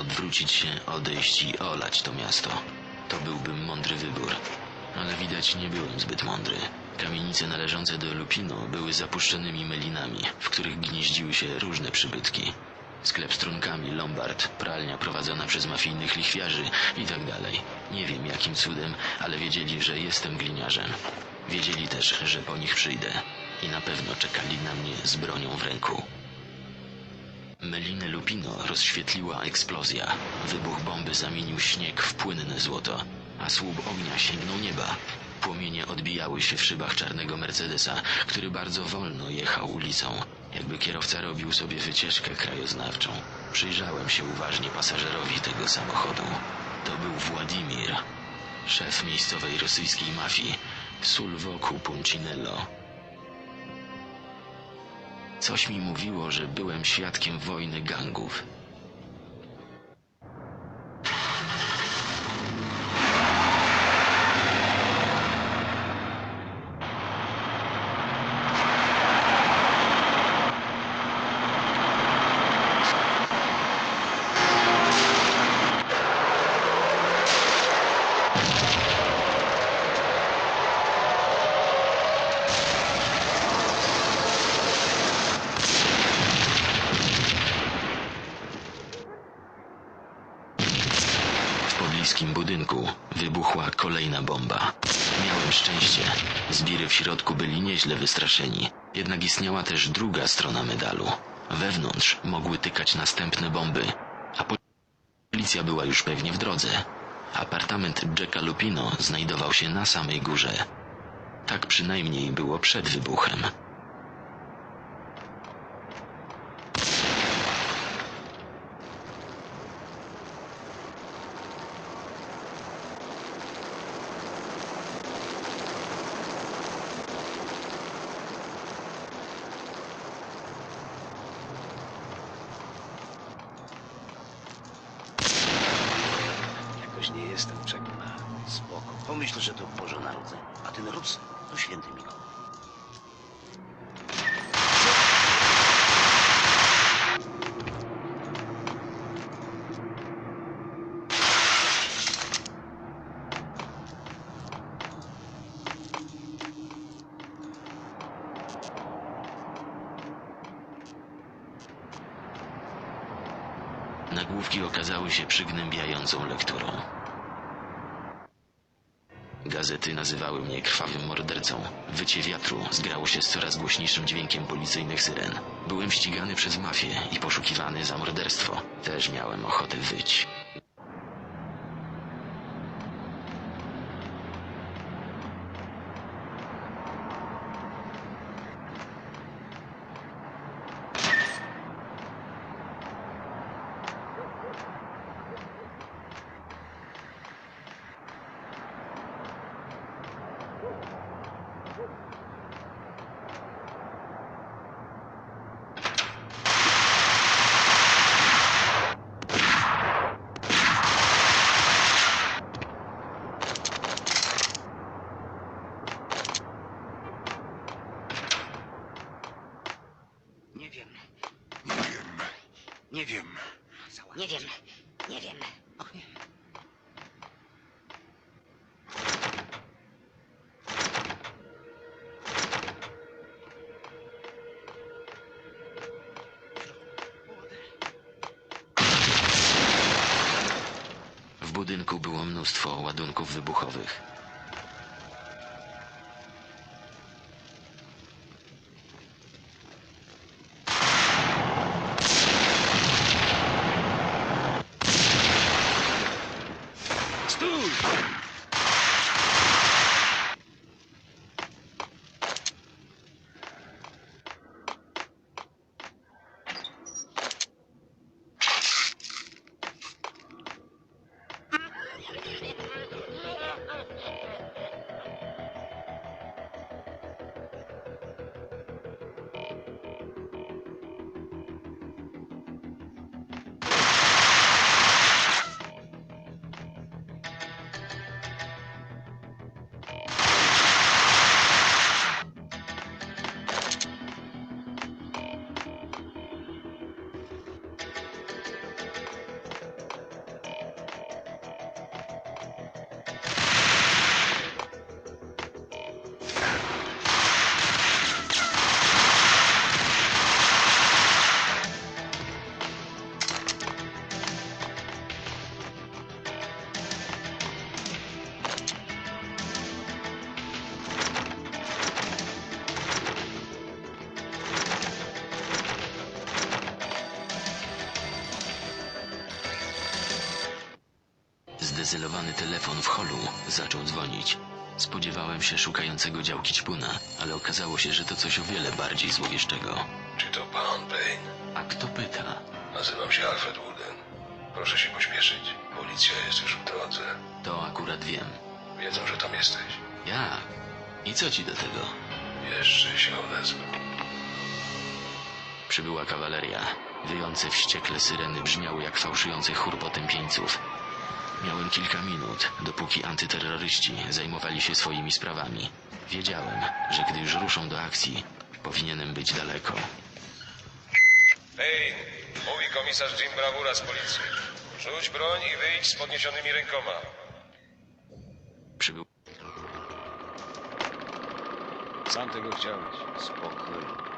Odwrócić się, odejść i olać to miasto. To byłby mądry wybór. Ale widać nie byłem zbyt mądry. Kamienice należące do Lupino były zapuszczonymi melinami, w których gnieździły się różne przybytki. Sklep z trunkami, lombard, pralnia prowadzona przez mafijnych lichwiarzy i tak dalej. Nie wiem jakim cudem, ale wiedzieli, że jestem gliniarzem. Wiedzieli też, że po nich przyjdę. I na pewno czekali na mnie z bronią w ręku. Melinę Lupino rozświetliła eksplozja. Wybuch bomby zamienił śnieg w płynne złoto, a słup ognia sięgnął nieba. Płomienie odbijały się w szybach czarnego Mercedesa, który bardzo wolno jechał ulicą, jakby kierowca robił sobie wycieczkę krajoznawczą. Przyjrzałem się uważnie pasażerowi tego samochodu. To był Władimir, szef miejscowej rosyjskiej mafii, sól wokół Puncinello. Coś mi mówiło, że byłem świadkiem wojny gangów. W pobliskim budynku wybuchła kolejna bomba. Miałem szczęście. Zbiry w środku byli nieźle wystraszeni. Jednak istniała też druga strona medalu. Wewnątrz mogły tykać następne bomby, a policja była już pewnie w drodze. Apartament Jacka Lupino znajdował się na samej górze. Tak przynajmniej było przed wybuchem. Jakoś nie jestem przekonany. Spoko. Pomyśl, że to Boże Narodzenie. A ten Rus to święty Mikołaj. Nagłówki okazały się przygnębiającą lekturą. Gazety nazywały mnie krwawym mordercą. Wycie wiatru zgrało się z coraz głośniejszym dźwiękiem policyjnych syren. Byłem ścigany przez mafię i poszukiwany za morderstwo. Też miałem ochotę wyć. Nie wiem. Nie wiem. Nie wiem. Nie wiem, nie wiem. W budynku było mnóstwo ładunków wybuchowych. you Wyzelowany telefon w holu zaczął dzwonić. Spodziewałem się szukającego działki ćpuna, ale okazało się, że to coś o wiele bardziej złowieszczego. Czy to pan Payne? A kto pyta? Nazywam się Alfred Wooden. Proszę się pośpieszyć. Policja jest już w drodze. To akurat wiem. Wiedzą, że tam jesteś. Jak? I co ci do tego? Jeszcze się odezwę. Przybyła kawaleria. Wyjące wściekle syreny brzmiały jak fałszujący chór potępieńców. Miałem kilka minut, dopóki antyterroryści zajmowali się swoimi sprawami. Wiedziałem, że gdy już ruszą do akcji, powinienem być daleko. Payne, mówi komisarz Jim Bravura z policji. Rzuć broń i wyjdź z podniesionymi rękoma. Przybył Sam tego chciałeś. Spokojnie.